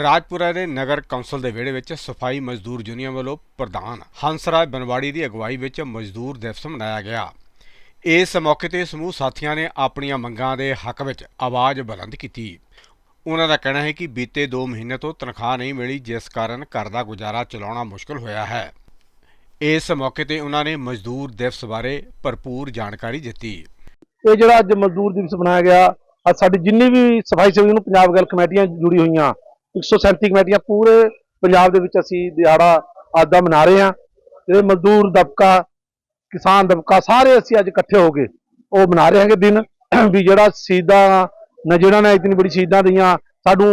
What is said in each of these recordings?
ਰਾਜਪੁਰਾ ਦੇ ਨਗਰ ਕੌਂਸਲ ਦੇ ਵਿਹੜੇ ਵਿੱਚ ਸਫ਼ਾਈ ਮਜ਼ਦੂਰ ਯੂਨੀਅਨ ਵੱਲੋਂ ਪ੍ਰਧਾਨ ਹੰਸਰਾਜ ਬਨਵਾੜੀ ਦੀ ਅਗਵਾਈ ਵਿੱਚ ਮਜ਼ਦੂਰ ਦਿਵਸ ਮਨਾਇਆ ਗਿਆ। ਇਸ ਮੌਕੇ ਤੇ ਸਮੂਹ ਸਾਥੀਆਂ ਨੇ ਆਪਣੀਆਂ ਮੰਗਾਂ ਦੇ ਹੱਕ ਵਿੱਚ ਆਵਾਜ਼ ਬੁਲੰਦ ਕੀਤੀ। ਉਹਨਾਂ ਦਾ ਕਹਿਣਾ ਹੈ ਕਿ ਬੀਤੇ 2 ਮਹੀਨੇ ਤੋਂ ਤਨਖਾਹ ਨਹੀਂ ਮਿਲੀ, ਜਿਸ ਕਾਰਨ ਘਰ ਦਾ ਗੁਜ਼ਾਰਾ ਚਲਾਉਣਾ ਮੁਸ਼ਕਲ ਹੋਇਆ ਹੈ। ਇਸ ਮੌਕੇ ਤੇ ਉਹਨਾਂ ਨੇ ਮਜ਼ਦੂਰ ਦਿਵਸ ਬਾਰੇ ਭਰਪੂਰ ਜਾਣਕਾਰੀ ਦਿੱਤੀ। ਇਹ ਜਿਹੜਾ ਅੱਜ ਮਜ਼ਦੂਰ ਦਿਵਸ ਮਨਾਇਆ ਗਿਆ, ਅੱਜ ਸਾਡੀ ਜਿੰਨੀ ਵੀ ਸਫ਼ਾਈ ਸੇਵੀ ਨੂੰ ਪੰਜਾਬ ਗੱਲ ਕਮੇਟੀਆਂ ਜੁੜੀ ਹੋਈਆਂ 137 ਕਮੇਟੀਆਂ ਪੂਰੇ ਪੰਜਾਬ ਦੇ ਵਿੱਚ ਅਸੀਂ ਦਿਹਾੜਾ ਅੱਜ ਦਾ ਮਨਾ ਰਹੇ ਹਾਂ। ਜਿਹੜੇ ਮਜ਼ਦੂਰ ਦਬਕਾ ਕਿਸਾਨ ਦਬਕਾ ਸਾਰੇ ਅਸੀਂ ਅੱਜ ਇਕੱਠੇ ਹੋ ਕੇ ਉਹ ਮਨਾ ਰਹੇ ਹਾਂਗੇ ਦਿਨ। ਵੀ ਜਿਹੜਾ ਸ਼ਹੀਦਾਂ ਨੇ ਜਿਹੜਾ ਨੇ ਇਤਨੀ ਬੜੀ ਸ਼ਹੀਦਾਂ ਦੀਆਂ ਸਾਨੂੰ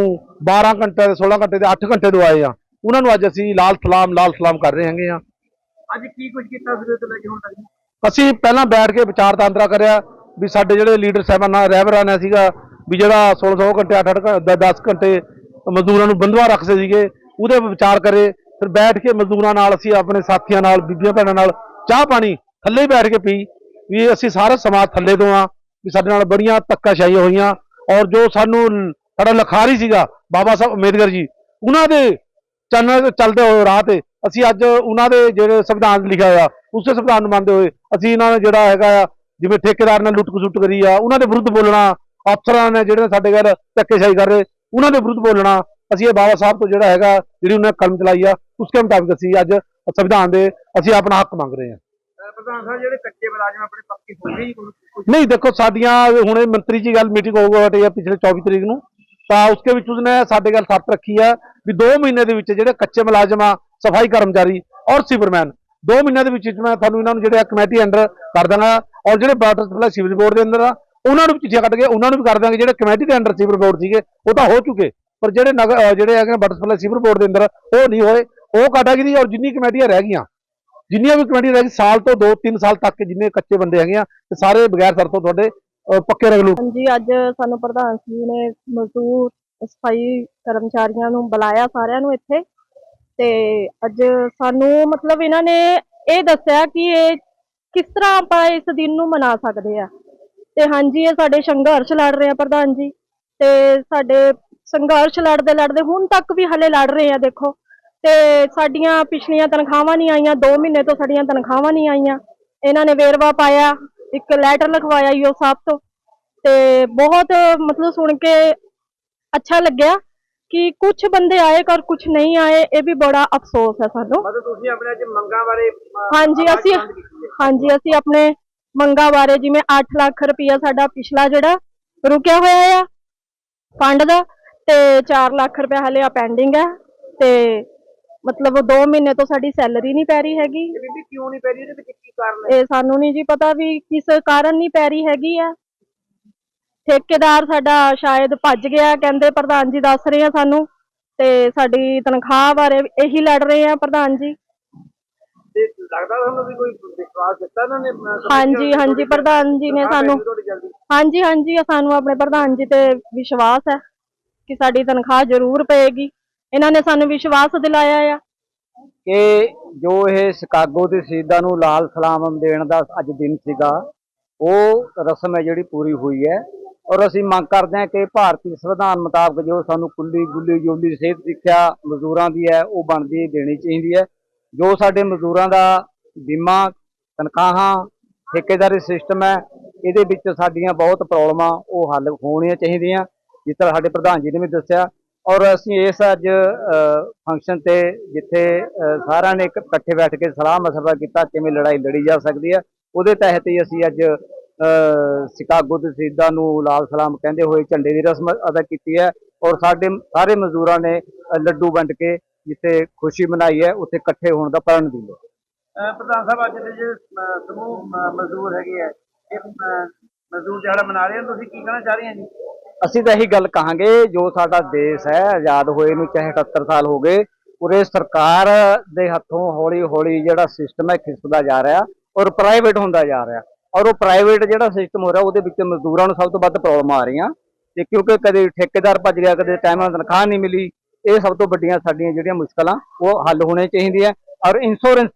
12 ਘੰਟੇ ਦੇ 16 ਘੰਟੇ ਦੇ 8 ਘੰਟੇ ਦਵਾਏ ਆ ਉਹਨਾਂ ਨੂੰ ਅੱਜ ਅਸੀਂ ਲਾਲ ਸਲਾਮ ਲਾਲ ਸਲਾਮ ਕਰ ਰਹੇ ਹਾਂਗੇ ਆ ਅੱਜ ਕੀ ਕੁਝ ਕੀਤਾ ਸਵੇਰ ਤੋਂ ਲੈ ਕੇ ਹੁਣ ਤੱਕ? ਅਸੀਂ ਪਹਿਲਾਂ ਬੈਠ ਕੇ ਵਿਚਾਰ ਤਾਂਤਰਾ ਕਰਿਆ ਵੀ ਸਾਡੇ ਜਿਹੜੇ ਲੀਡਰ ਸਾਹਿਬਾਨਾਂ ਰਹਿਬਰਾਂ ਨੇ ਸੀਗਾ ਵੀ ਜਿਹੜਾ 1600 ਘੰਟੇ 8-8 10 ਘੰਟੇ ਮਜ਼ਦੂਰਾਂ ਨੂੰ ਬੰਦਵਾ ਰੱਖਦੇ ਸੀਗੇ, ਉਹਦੇ ਵਿਚਾਰ ਕਰੇ, ਫਿਰ ਬੈਠ ਕੇ ਮਜ਼ਦੂਰਾਂ ਨਾਲ ਅਸੀਂ ਆਪਣੇ ਸਾਥੀਆਂ ਨਾਲ, ਬੀਬੀਆਂ ਭੈਣਾਂ ਨਾਲ ਚਾਹ ਪਾਣੀ ਥੱਲੇ ਬੈਠ ਕੇ ਪੀ, ਵੀ ਅਸੀਂ ਸਾਰੇ ਸਮਾਜ ਥੱਲੇ ਤੋਂ ਆ, ਵੀ ਸਾਡੇ ਨਾਲ ਬੜੀਆਂ ਧੱਕਾਸ਼ਾਹੀਆਂ ਹੋਈਆਂ, ਔਰ ਜੋ ਸਾਨੂੰ ਸਾਡਾ ਲਖਾਰੀ ਸੀਗਾ, ਬਾਬਾ ਸਾਹਿਬ ਅੰਬੇਦਕਰ ਜੀ, ਉਹਨਾਂ ਦੇ ਚੰਨ ਚੱਲਦੇ ਹੋਏ ਰਾਹ ਤੇ, ਅਸੀਂ ਅੱਜ ਉਹਨਾਂ ਦੇ ਜਿਹੜੇ ਸੰਵਿਧਾਨ ਲਿਖਿਆ ਹੋਇਆ, ਉਸੇ ਸੰਵਿਧਾਨ ਨੂੰ ਮੰਨਦੇ ਹੋਏ, ਅਸੀਂ ਇਹਨਾਂ ਨੇ ਜਿਹੜਾ ਹੈਗਾ ਆ, ਜਿਵੇਂ ਠੇਕੇਦਾਰ ਨੇ ਲੁੱਟ ਖਸੁੱਟ ਕਰੀ ਆ, ਉਹਨਾਂ ਦੇ ਵਿਰੁੱਧ ਬੋਲਣਾ, ਅਫਸਰਾਂ ਨੇ ਜਿਹੜੇ ਸਾਡੇ ਗੱਲ ਧੱਕੇਸ਼ਾਹੀ ਕਰ ਰਹੇ ਉਹਨਾਂ ਦੇ ਵਿਰੁੱਧ ਬੋਲਣਾ ਅਸੀਂ ਇਹ ਬਾਬਾ ਸਾਹਿਬ ਤੋਂ ਜਿਹੜਾ ਹੈਗਾ ਜਿਹੜੀ ਉਹਨਾਂ ਕਲਮ ਚਲਾਈ ਆ ਉਸਕੇ ਮੁਤਾਬਿਕ ਅਸੀਂ ਅੱਜ ਸੰਵਿਧਾਨ ਦੇ ਅਸੀਂ ਆਪਣਾ ਹੱਕ ਮੰਗ ਰਹੇ ਹਾਂ। ਪ੍ਰਧਾਨ ਸਾਹਿਬ ਜਿਹੜੇ ਕੱਚੇ ਮੁਲਾਜ਼ਮ ਆਪਣੇ ਪੱਕੇ ਹੋ ਗਏ ਜੀ ਨਹੀਂ ਦੇਖੋ ਸਾਡੀਆਂ ਹੁਣੇ ਮੰਤਰੀ ਜੀ ਗੱਲ ਮੀਟਿੰਗ ਹੋਊਗਾ ਆ ਪਿਛਲੇ 24 ਤਰੀਕ ਨੂੰ। ਤਾਂ ਉਸਕੇ ਵਿੱਚ ਉਸਨੇ ਸਾਡੇ ਗੱਲ ਸ਼ਰਤ ਰੱਖੀ ਹੈ ਵੀ 2 ਮਹੀਨੇ ਦੇ ਵਿੱਚ ਜਿਹੜੇ ਕੱਚੇ ਮੁਲਾਜ਼ਮ ਆ ਸਫ਼ਾਈ ਕਰਮਚਾਰੀ ਔਰ ਸਿਵਰਮੈਨ 2 ਮਹੀਨਿਆਂ ਦੇ ਵਿੱਚ ਵਿੱਚ ਮੈਂ ਤੁਹਾਨੂੰ ਇਹਨਾਂ ਨੂੰ ਜਿਹੜੇ ਕਮੇਟੀ ਅੰਡਰ ਕਰ ਦਾਂਗਾ ਔਰ ਜਿਹੜੇ ਵਾਟਰ ਸਪਲਾਈ ਸੀਵਰੇਜ ਬੋਰਡ ਦੇ ਅੰਦਰ ਆ ਉਹਨਾਂ ਨੂੰ ਵੀ ਚਿੱਠੀਆਂ ਕੱਢ ਕੇ ਉਹਨਾਂ ਨੂੰ ਵੀ ਕਰ ਦਾਂਗੇ ਜਿਹੜੇ ਕਮੇਟੀ ਦੇ ਅੰਡਰ ਸੀਵਰ ਬੋਰਡ ਸੀਗੇ, ਉਹ ਤਾਂ ਹੋ ਚੁੱਕੇ। ਪਰ ਜਿਹੜੇ ਜਿਹੜੇ ਹੈਗੇ ਵਾਟਰ ਸੀਵਰ ਬੋਰਡ ਦੇ ਅੰਦਰ, ਉਹ ਨਹੀਂ ਹੋਏ। ਉਹ ਕਾਟਾਗਰੀ ਔਰ ਜਿੰਨੀ ਕਮੇਟੀਆਂ ਰਹਿ ਗਈਆਂ, ਜਿੰਨੀਆਂ ਵੀ ਕਮੇਟੀਆਂ ਰਹਿ ਗਈ ਸਾਲ ਤੋਂ 2-3 ਸਾਲ ਤੱਕ ਜਿੰਨੇ ਕੱਚੇ ਬੰਦੇ ਹੈਗੇ ਆ, ਤੇ ਸਾਰੇ ਬਗੈਰ ਸ਼ਰਤੋਂ ਤੁਹਾਡੇ ਪੱਕੇ ਰਗਲੂ। ਹਾਂਜੀ, ਅੱਜ ਸਾਨੂੰ ਪ੍ਰਧਾਨ ਜੀ ਨੇ ਮਜ਼ਦੂਰ, ਸਫ਼ਾਈ ਕਰਮਚਾਰੀਆਂ ਨੂੰ ਬੁਲਾਇਆ ਸਾਰਿਆਂ ਨੂੰ ਇੱਥੇ। ਤੇ ਅੱਜ ਸਾਨੂੰ ਮਤਲਬ ਇਹਨਾਂ ਨੇ ਇਹ ਦੱਸਿਆ ਕਿ ਇਹ ਕਿਸ ਤਰ੍ਹਾਂ ਆਪਾਂ ਇਸ ਦਿਨ ਨੂੰ ਮਨਾ ਸਕਦੇ ਆ। ਤੇ ਹਾਂਜੀ ਇਹ ਸਾਡੇ ਸੰਘਰਸ਼ ਲੜ ਰਹੇ ਆ ਪ੍ਰਧਾਨ ਜੀ ਤੇ ਸਾਡੇ ਸੰਘਰਸ਼ ਲੜਦੇ ਲੜਦੇ ਹੁਣ ਤੱਕ ਵੀ ਹਲੇ ਲੜ ਰਹੇ ਆ ਦੇਖੋ। ਤੇ ਸਾਡੀਆਂ ਪਿਛਲੀਆਂ ਤਨਖਾਹਾਂ ਨਹੀਂ ਆਈਆਂ 2 ਮਹੀਨੇ ਤੋਂ ਸਾਡੀਆਂ ਤਨਖਾਹਾਂ ਨਹੀਂ ਆਈਆਂ। ਇਹਨਾਂ ਨੇ ਵੇਰਵਾ ਪਾਇਆ ਇੱਕ ਲੈਟਰ ਲਿਖਵਾਇਆ ਈਓ ਸਾਹਿਬ ਤੋਂ। ਤੇ ਬਹੁਤ ਮਤਲਬ ਸੁਣ ਕੇ ਅੱਛਾ ਲੱਗਿਆ ਕਿ ਕੁਝ ਬੰਦੇ ਆਏ ਕਰ ਕੁਝ ਨਹੀਂ ਆਏ ਇਹ ਵੀ ਬੜਾ ਅਫਸੋਸ ਹੈ ਸਾਨੂੰ। ਮਤਲਬ ਤੁਸੀਂ ਆਪਣੇ ਅੱਜ ਮੰਗਾਂ ਬਾਰੇ ਹਾਂਜੀ ਅਸੀਂ। ਹਾਂਜੀ ਅਸੀਂ ਆਪਣੇ ਮੰਗਾਂ ਬਾਰੇ ਜਿਵੇਂ 8 ਲੱਖ ਰੁਪਇਆ ਸਾਡਾ ਪਿਛਲਾ ਜਿਹੜਾ ਰੁਕਿਆ ਹੋਇਆ ਆ ਫੰਡ ਦਾ ਤੇ 4 ਲੱਖ ਰੁਪਇਆ ਹਲੇ ਆ ਪੈਂਡਿੰਗ ਹੈ ਤੇ ਮਤਲਬ 2 ਮਹੀਨੇ ਤੋਂ ਸਾਡੀ ਸੈਲਰੀ ਨਹੀਂ ਪੈ ਰਹੀ ਹੈਗੀ। ਬੀਬੀ ਕਿਉਂ ਨਹੀਂ ਪੈ ਰਹੀ? ਇਹਦੇ ਵਿੱਚ ਕੀ ਕਾਰਨ ਹੈ? ਇਹ ਸਾਨੂੰ ਨਹੀਂ ਜੀ ਪਤਾ ਵੀ ਕਿਸ ਕਾਰਨ ਨਹੀਂ ਪੈ ਰਹੀ ਹੈਗੀ ਆ। ਠੇਕੇਦਾਰ ਸਾਡਾ ਸ਼ਾਇਦ ਭੱਜ ਗਿਆ ਕਹਿੰਦੇ ਪ੍ਰਧਾਨ ਜੀ ਦੱਸ ਰਹੇ ਆ ਸਾਨੂੰ ਤੇ ਸਾਡੀ ਤਨਖਾਹ ਬਾਰੇ ਇਹੀ ਲੜ ਰਹੇ ਆ ਪ੍ਰਧਾਨ ਜੀ। ਤੇ ਲੱਗਦਾ ਤੁਹਾਨੂੰ ਵੀ ਕੋਈ ਵਿਸ਼ਵਾਸ ਦਿੱਤਾ ਇਹਨਾਂ ਨੇ ਅਹ, ਹਾਂਜੀ ਹਾਂਜੀ ਪ੍ਰਧਾਨ ਜੀ ਨੇ ਸਾਨੂੰ ਹਾਂਜੀ ਹਾਂਜੀ ਸਾਨੂੰ ਆਪਣੇ ਪ੍ਰਧਾਨ ਜੀ ਤੇ ਵਿਸ਼ਵਾਸ ਹੈ ਕਿ ਸਾਡੀ ਤਨਖਾਹ ਜ਼ਰੂਰ ਪਏਗੀ। ਇਹਨਾਂ ਨੇ ਸਾਨੂੰ ਵਿਸ਼ਵਾਸ ਦਿਲਾਇਆ ਆ। ਕਿ ਜੋ ਇਹ ਸ਼ਿਕਾਗੋ ਦੇ ਸ਼ਹੀਦਾਂ ਨੂੰ ਲਾਲ ਸਲਾਮ ਦੇਣ ਦਾ ਅੱਜ ਦਿਨ ਸੀਗਾ ਉਹ ਰਸਮ ਹੈ ਜਿਹੜੀ ਪੂਰੀ ਹੋਈ ਹੈ। ਔਰ ਅਸੀਂ ਮੰਗ ਕਰਦੇ ਹਾਂ ਕਿ ਭਾਰਤੀ ਸੰਵਿਧਾਨ ਮੁਤਾਬਕ ਜੋ ਸਾਨੂੰ ਕੁੱਲੀ ਗੁੱਲੀ ਜੋਲੀ ਸਿਹਤ ਸਿੱਖਿਆ ਮਜ਼ਦੂਰਾਂ ਦੀ ਹੈ ਉਹ ਬਣਦੀ ਦੇਣੀ ਚਾਹੀਦੀ ਹੈ। ਜੋ ਸਾਡੇ ਮਜ਼ਦੂਰਾਂ ਦਾ ਬੀਮਾ, ਤਨਖਾਹਾਂ, ਠੇਕੇਦਾਰੀ ਸਿਸਟਮ ਹੈ, ਇਹਦੇ ਵਿੱਚ ਸਾਡੀਆਂ ਬਹੁਤ ਪ੍ਰੋਬਲਮਾਂ ਉਹ ਹੱਲ ਹੋਣੀਆਂ ਚਾਹੀਦੀਆਂ, ਜਿਸ ਤਰ੍ਹਾਂ ਸਾਡੇ ਪ੍ਰਧਾਨ ਜੀ ਨੇ ਵੀ ਦੱਸਿਆ। ਔਰ ਅਸੀਂ ਇਸ ਅੱਜ ਫੰਕਸ਼ਨ ਤੇ ਜਿੱਥੇ ਸਾਰਿਆਂ ਨੇ ਇਕੱਠੇ ਬੈਠ ਕੇ ਸਲਾਹ ਮਸ਼ਵਰਾ ਕੀਤਾ ਕਿਵੇਂ ਲੜਾਈ ਲੜੀ ਜਾ ਸਕਦੀ ਹੈ, ਉਹਦੇ ਤਹਿਤ ਹੀ ਅਸੀਂ ਅੱਜ ਸ਼ਿਕਾਗੋ ਦੇ ਸ਼ਹੀਦਾਂ ਨੂੰ ਲਾਲ ਸਲਾਮ ਕਹਿੰਦੇ ਹੋਏ ਝੰਡੇ ਦੀ ਰਸਮ ਅਦਾ ਕੀਤੀ ਹੈ। ਔਰ ਸਾਡੇ, ਸਾਰੇ ਮਜ਼ਦੂਰਾਂ ਨੇ ਲੱਡੂ ਵੰਡ ਕੇ ਜਿੱਥੇ ਖੁਸ਼ੀ ਮਨਾਈ ਹੈ ਉੱਥੇ ਇਕੱਠੇ ਹੋਣ ਦਾ ਪ੍ਰਣ ਦਿੱਤਾ ਅਹ, ਪ੍ਰਧਾਨ ਸਾਹਿਬ ਅੱਜ ਦੇ ਜਿਹੜੇ ਅਹ, ਸਮੂਹ ਮਜ਼ਦੂਰ ਹੈਗੇ ਆ ਇਹ ਮਜ਼ਦੂਰ ਦਿਹਾੜਾ ਮਨਾ ਰਹੇ ਹੋ ਤੁਸੀਂ ਕੀ ਕਹਿਣਾ ਚਾਹ ਰਹੇ ਹੋ ਜੀ? ਅਸੀਂ ਤਾਂ ਇਹੀ ਗੱਲ ਕਹਾਂਗੇ ਜੋ ਸਾਡਾ ਦੇਸ਼ ਹੈ ਆਜ਼ਾਦ ਹੋਏ ਨੂੰ ਚਾਹੇ 78 ਸਾਲ ਹੋ ਗਏ ਉਰੇ ਸਰਕਾਰ ਦੇ ਹੱਥੋਂ ਹੌਲੀ ਹੌਲੀ ਜਿਹੜਾ ਸਿਸਟਮ ਹੈ ਖਿਸਕਦਾ ਜਾ ਰਿਹਾ ਔਰ ਪ੍ਰਾਈਵੇਟ ਹੁੰਦਾ ਜਾ ਰਿਹਾ। ਔਰ ਉਹ ਪ੍ਰਾਈਵੇਟ ਜਿਹੜਾ ਸਿਸਟਮ ਹੋ ਰਿਹਾ ਉਹਦੇ ਵਿੱਚ ਮਜ਼ਦੂਰਾਂ ਨੂੰ ਸਭ ਤੋਂ ਵੱਧ ਪ੍ਰੋਬਲਮ ਆ ਰਹੀਆਂ। ਤੇ ਕਿਉਂਕਿ ਕਦੇ ਠੇਕੇਦਾਰ ਭੱਜ ਗਿਆ ਕਦੇ ਟਾਈਮ ਨਾਲ ਤਨਖਾਹ ਨਹੀਂ ਮਿਲੀ ਇਹ ਸਭ ਤੋਂ ਵੱਡੀਆਂ ਸਾਡੀਆਂ ਜਿਹੜੀਆਂ ਮੁਸ਼ਕਲਾਂ, ਉਹ ਹੱਲ ਹੋਣੇ ਚਾਹੀਦੀਆਂ ਔਰ ਇੰਸ਼ੋਰੈਂਸ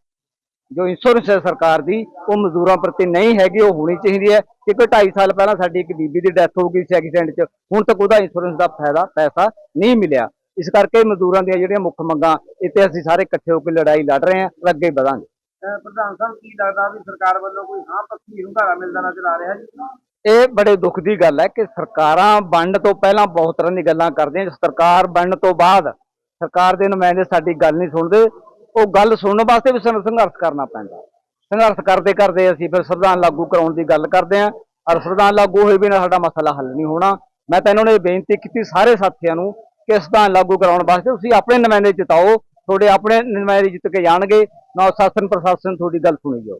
ਜੋ ਇੰਸ਼ੋਰੈਂਸ ਹੈ ਸਰਕਾਰ ਦੀ, ਉਹ ਮਜ਼ਦੂਰਾਂ ਪ੍ਰਤੀ ਨਹੀਂ ਹੈਗੀ, ਉਹ ਹੋਣੀ ਚਾਹੀਦੀ ਹੈ। ਕਿਉਂਕਿ 2.5 ਸਾਲ ਪਹਿਲਾਂ ਸਾਡੀ ਇੱਕ ਬੀਬੀ ਦੀ ਡੈਥ ਹੋ ਗਈ ਸੀ ਐਕਸੀਡੈਂਟ 'ਚ, ਹੁਣ ਤੱਕ ਉਹਦਾ ਇੰਸ਼ੋਰੈਂਸ ਦਾ ਫਾਇਦਾ, ਪੈਸਾ ਨਹੀਂ ਮਿਲਿਆ। ਇਸ ਕਰਕੇ ਮਜ਼ਦੂਰਾਂ ਦੀਆਂ ਜਿਹੜੀਆਂ ਮੁੱਖ ਮੰਗਾਂ, ਇੱਥੇ ਅਸੀਂ ਸਾਰੇ ਇਕੱਠੇ ਹੋ ਕੇ ਲੜਾਈ ਲੜ ਰਹੇ ਹਾਂ ਅੱਗੇ ਵਧਾਂਗੇ। ਪ੍ਰਧਾਨ ਸਾਹਿਬ, ਕੀ ਲੱਗਦਾ ਵੀ ਸਰਕਾਰ ਵੱਲੋਂ ਕੋਈ ਹਾਂ ਪੱਖੀ ਹੁੰਗਾਰਾ ਮਿਲਦਾ ਨਜ਼ਰ ਆ ਰਿਹਾ ਜੀ? ਇਹ ਬੜੇ ਦੁੱਖ ਦੀ ਗੱਲ ਹੈ ਕਿ ਸਰਕਾਰਾਂ ਬਣਨ ਤੋਂ ਪਹਿਲਾਂ ਬਹੁਤ ਤਰ੍ਹਾਂ ਦੀ ਗੱਲਾਂ ਕਰਦੀਆਂ ਸਰਕਾਰ ਬਣਨ ਤੋਂ ਬਾਅਦ ਸਰਕਾਰ ਦੇ ਨੁਮਾਇੰਦੇ ਸਾਡੀ ਗੱਲ ਨਹੀਂ ਸੁਣਦੇ। ਉਹ ਗੱਲ ਸੁਣਨ ਵਾਸਤੇ ਵੀ ਸਾਨੂੰ ਸੰਘਰਸ਼ ਕਰਨਾ ਪੈਂਦਾ। ਸੰਘਰਸ਼ ਕਰਦੇ ਕਰਦੇ ਅਸੀਂ ਫਿਰ ਸੰਵਿਧਾਨ ਲਾਗੂ ਕਰਾਉਣ ਦੀ ਗੱਲ ਕਰਦੇ ਹਾਂ। ਔਰ ਸੰਵਿਧਾਨ ਲਾਗੂ ਹੋਏ ਬਿਨਾਂ ਸਾਡਾ ਮਸਲਾ ਹੱਲ ਨਹੀਂ ਹੋਣਾ। ਮੈਂ ਤਾਂ ਇਹਨਾਂ ਨੇ ਬੇਨਤੀ ਕੀਤੀ ਸਾਰੇ ਸਾਥੀਆਂ ਨੂੰ ਕਿ ਸੰਵਿਧਾਨ ਲਾਗੂ ਕਰਾਉਣ ਵਾਸਤੇ ਤੁਸੀਂ ਆਪਣੇ ਨੁਮਾਇੰਦੇ ਜਿਤਾਓ। ਤੁਹਾਡੇ ਆਪਣੇ ਨੁਮਾਇੰਦੇ ਜਿੱਤ ਕੇ ਜਾਣਗੇ। ਨਾ ਸ਼ਾਸਨ ਪ੍ਰਸ਼ਾਸਨ ਤੁਹਾਡੀ ਗੱਲ ਸੁਣੀ ਜਾਓ